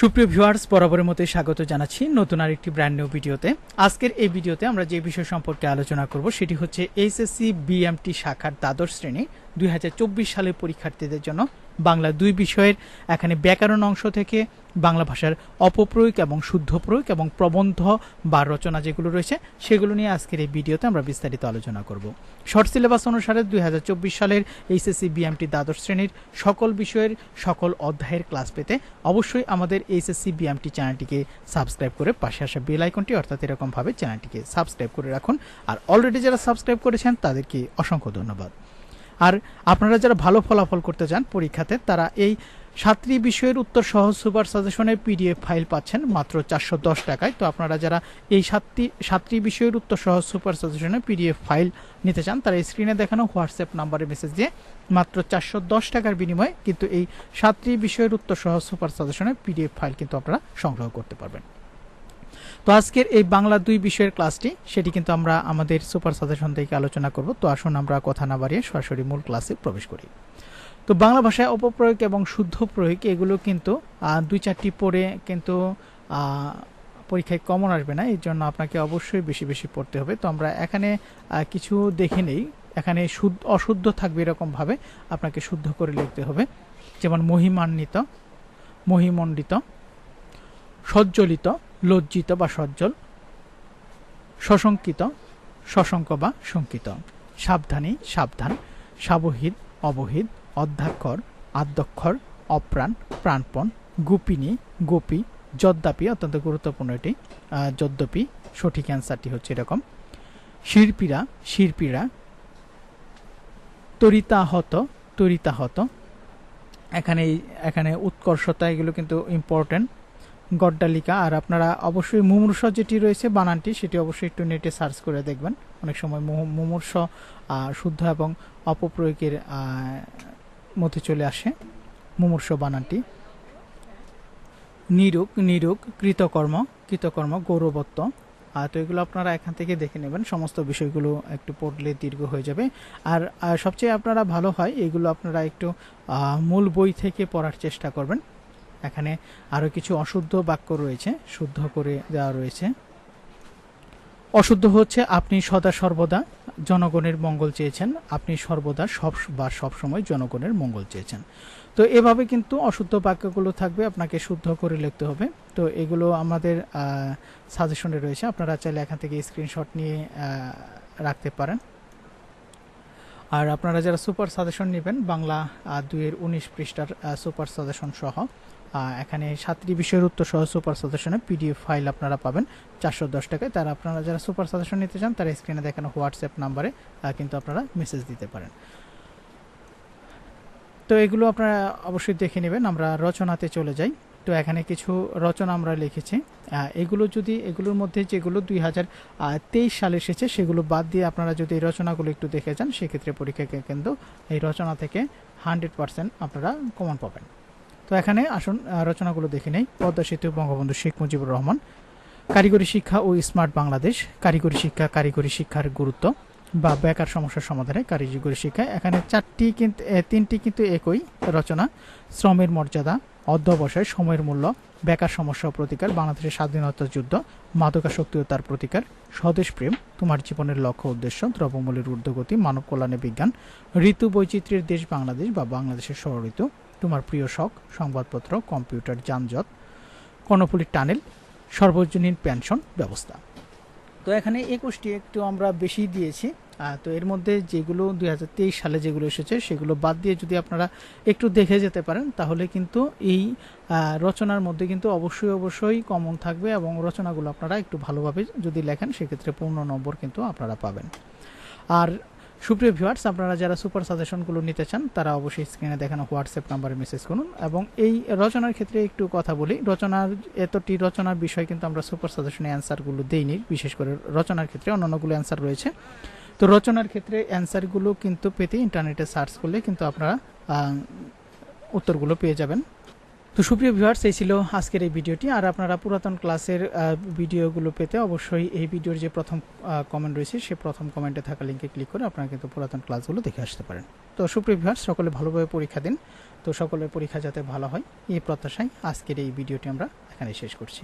সুপ্রিয় ভিউয়ার্স, বরাবরের মতোই স্বাগত জানাচ্ছি নতুন আরেকটি ব্র্যান্ড নিউ ভিডিওতে। আজকের এই ভিডিওতে আমরা যে বিষয় সম্পর্কে আলোচনা করব সেটি হচ্ছে এইচএসসি বিএমটি শাখার দ্বাদশ শ্রেণি দুই সালের পরীক্ষার্থীদের জন্য। বাংলা দুই বিষয়ের এখানে ব্যাকরণ অংশ থেকে বাংলা ভাষার অপপ্রয়োগ এবং শুদ্ধ প্রয়োগ এবং প্রবন্ধ বা রচনা যেগুলো রয়েছে, সেগুলো নিয়ে আজকের এই ভিডিওতে আমরা বিস্তারিত আলোচনা করব। শর্ট সিলেবাস অনুসারে দুই হাজার চব্বিশ সালের এইচএসসি বিএমটি দ্বাদশ শ্রেণির সকল বিষয়ের সকল অধ্যায়ের ক্লাস পেতে অবশ্যই আমাদের এইচএসসি বিএমটি চ্যানেলটিকে সাবস্ক্রাইব করে পাশে আসা বেল আইকনটি অর্থাৎ এরকমভাবে চ্যানেলটিকে সাবস্ক্রাইব করে রাখুন। আর অলরেডি যারা সাবস্ক্রাইব করেছেন, তাদেরকে অসংখ্য ধন্যবাদ। আর আপনারা যারা ভালো ফলাফল করতে চান পরীক্ষাতে, তারা এই সাতটি বিষয়ের উত্তর সহ সুপার সাজেশনের পিডিএফ ফাইল পাচ্ছেন মাত্র চারশো দশ টাকায়। তো আপনারা যারা এই সাতটি সাতটি বিষয়ের উত্তর সহ সুপার সাজেশনের পিডিএফ ফাইল নিতে চান, তারা স্ক্রিনে দেখানো হোয়াটসঅ্যাপ নাম্বারে মেসেজ দিয়ে মাত্র চারশো দশ টাকার বিনিময়ে কিন্তু এই সাতটি বিষয়ের উত্তর সহ সুপার সাজেশনের পিডিএফ ফাইল কিন্তু আপনারা সংগ্রহ করতে পারবেন। তো আজকের এই বাংলা দুই বিষয়ের ক্লাসটি, সেটি কিন্তু আমরা আমাদের সুপার সাজেশন থেকে আলোচনা করব। তো আসুন আমরা কথা না বাড়িয়ে সরাসরি মূল ক্লাসে প্রবেশ করি। তো বাংলা ভাষায় অপপ্রয়োগ এবং শুদ্ধ প্রয়োগ, এগুলো কিন্তু দুই চারটি পড়ে কিন্তু পরীক্ষায় কমন আসবে না, এই জন্য আপনাকে অবশ্যই বেশি বেশি পড়তে হবে। তো আমরা এখানে কিছু দেখে নেই। এখানে শুদ্ধ, অশুদ্ধ থাকবে এরকমভাবে আপনাকে শুদ্ধ করে লিখতে হবে। যেমন মহিমান্বিত, মহিমণ্ডিত, সজ্জলিত লজ্জিত বা সজ্জল সশঙ্কিত, সশঙ্ক বা শঙ্কিত, সাবধানী, সাবধান, সাবহিত, অবহিত, অধ্যাক্ষর আদ্যক্ষর অপ্রাণ, প্রাণপণ, গোপিনী, গোপী, যদ্যাপি, অত্যন্ত গুরুত্বপূর্ণ এটি যদ্যপি, সঠিক অ্যান্সারটি হচ্ছে এরকম শিল্পীরা শিল্পীরা তরিতাহত তরিতাহত, এখানে এখানে উৎকর্ষতা এগুলো কিন্তু ইম্পর্টেন্ট গড্ডালিকা। আর আপনারা অবশ্যই মুমূর্ষ যেটি রয়েছে, বানানটি, সেটি অবশ্যই একটু নেটে সার্চ করে দেখবেন। অনেক সময় মুমূর্ষ শুদ্ধ এবং অপপ্রয়োগের মধ্যে চলে আসে মুমূর্ষ বানানটি। নিরুক নিরুক কৃতকর্ম কৃতকর্ম, গৌরবত্ব। তো এগুলো আপনারা এখান থেকে দেখে নেবেন। সমস্ত বিষয়গুলো একটু পড়লে দীর্ঘ হয়ে যাবে। আর সবচেয়ে আপনারা ভালো হয়, এগুলো আপনারা একটু মূল বই থেকে পড়ার চেষ্টা করবেন। এখানে আরও কিছু অশুদ্ধ বাক্য রয়েছে, শুদ্ধ করে দেওয়া রয়েছে। অশুদ্ধ হচ্ছে আপনি সদা সর্বদা জনগণের মঙ্গল চেয়েছেন, আপনি সর্বদা সব বা সব সময় জনগণের মঙ্গল চেয়েছেন। তো এভাবে কিন্তু অশুদ্ধ বাক্যগুলো থাকবে, আপনাকে শুদ্ধ করে লিখতে হবে। তো এগুলো আমাদের সাজেশনে রয়েছে, আপনারা চাইলে এখান থেকে স্ক্রিনশট নিয়ে রাখতে পারেন। আর আপনারা যারা সুপার সাজেশন নেবেন, বাংলা দুইয়ের উনিশ পৃষ্ঠার সুপার সাজেশন সহ এখানে সাতটি বিষয়ের উত্তর সহ সুপার সাজেশনে পিডিএফ ফাইল আপনারা পাবেন। চারশো দশ টাকায়। তারা আপনারা যারা সুপার সাজেশন নিতে চান, তারা স্ক্রিনে দেখানো হোয়াটসঅ্যাপ নাম্বারে কিন্তু আপনারা মেসেজ দিতে পারেন। তো এগুলো আপনারা অবশ্যই দেখে নেবেন। আমরা রচনাতে চলে যাই। তো এখানে কিছু রচনা আমরা লিখেছি। এগুলো যদি, এগুলোর মধ্যে যেগুলো দুই হাজার তেইশ সালে এসেছে, সেগুলো বাদ দিয়ে আপনারা যদি এই রচনাগুলো একটু দেখে যান, সেক্ষেত্রে পরীক্ষাকে কিন্তু এই রচনা থেকে হান্ড্রেড পার্সেন্ট আপনারা কমন পাবেন। তো এখানে আসুন রচনাগুলো দেখে নেই। পদ্মা সেতু, বঙ্গবন্ধু শেখ মুজিবুর রহমান। কারিগরি শিক্ষা ও স্মার্ট বাংলাদেশ। কারিগরি শিক্ষা, কারিগরি শিক্ষার গুরুত্ব বা বেকার সমস্যার সমাধানে কারিগরি শিক্ষা এখানে চারটি কিন্তু তিনটি কিন্তু একই রচনা। শ্রমের মর্যাদা, অধ্যবসায়, সময়ের মূল্য, বেকার সমস্যা প্রতিকার, বাংলাদেশের স্বাধীনতা যুদ্ধ, মাদকাসক্তি ও তার প্রতিকার, স্বদেশ প্রেম, তোমার জীবনের লক্ষ্য উদ্দেশ্য, দ্রব্যমূল্যের ঊর্ধ্বগতি, মানব কল্যাণে বিজ্ঞান, ঋতু বৈচিত্র্যের দেশ বাংলাদেশ বা বাংলাদেশের ষড় ঋতু তোমার প্রিয় শখ, সংবাদপত্র, কম্পিউটার, যানজট কর্ণফুলীর টানেল, সর্বজনীন পেনশন ব্যবস্থা। তো এখানে একুশটি একটু আমরা বেশি দিয়েছি। তো এর মধ্যে যেগুলো দুই হাজার তেইশ সালে যেগুলো এসেছে, সেগুলো বাদ দিয়ে যদি আপনারা একটু দেখে যেতে পারেন, তাহলে কিন্তু এই রচনার মধ্যে কিন্তু অবশ্যই অবশ্যই কমন থাকবে এবং রচনাগুলো আপনারা একটু ভালোভাবে যদি লেখেন, সেক্ষেত্রে পূর্ণ নম্বর কিন্তু আপনারা পাবেন। আর সুপ্রিয় ভিউয়ার্স, আপনারা যারা সুপার সাজেশনগুলো নিতে চান, তারা অবশ্যই স্ক্রিনে দেখানো হোয়াটসঅ্যাপ নাম্বারে মেসেজ করুন এবং এই রচনার ক্ষেত্রে একটু কথা বলি। রচনার, এতটি রচনার বিষয় কিন্তু আমরা সুপার সাজেশনে অ্যান্সারগুলো দেইনি, বিশেষ করে রচনার ক্ষেত্রে অন্যান্যগুলো অ্যান্সার রয়েছে। তো রচনার ক্ষেত্রে অ্যান্সারগুলো কিন্তু পেতে ইন্টারনেটে সার্চ করলে কিন্তু আপনারা উত্তরগুলো পেয়ে যাবেন। তো সুপ্রিয় ভিউয়ার্স, এই ছিল আজকের এই ভিডিওটি। আর আপনারা পুরাতন ক্লাসের ভিডিওগুলো পেতে অবশ্যই এই ভিডিওর যে প্রথম কমেন্ট রয়েছে, সে প্রথম কমেন্টে থাকা লিঙ্কে ক্লিক করে আপনারা কিন্তু পুরাতন ক্লাসগুলো দেখে আসতে পারেন। তো সুপ্রিয় ভিউয়ার্স, সকলে ভালোভাবে পরীক্ষা দিন। তো সকলের পরীক্ষা যাতে ভালো হয়, এই প্রত্যাশায় আজকের এই ভিডিওটি আমরা এখানে শেষ করছি।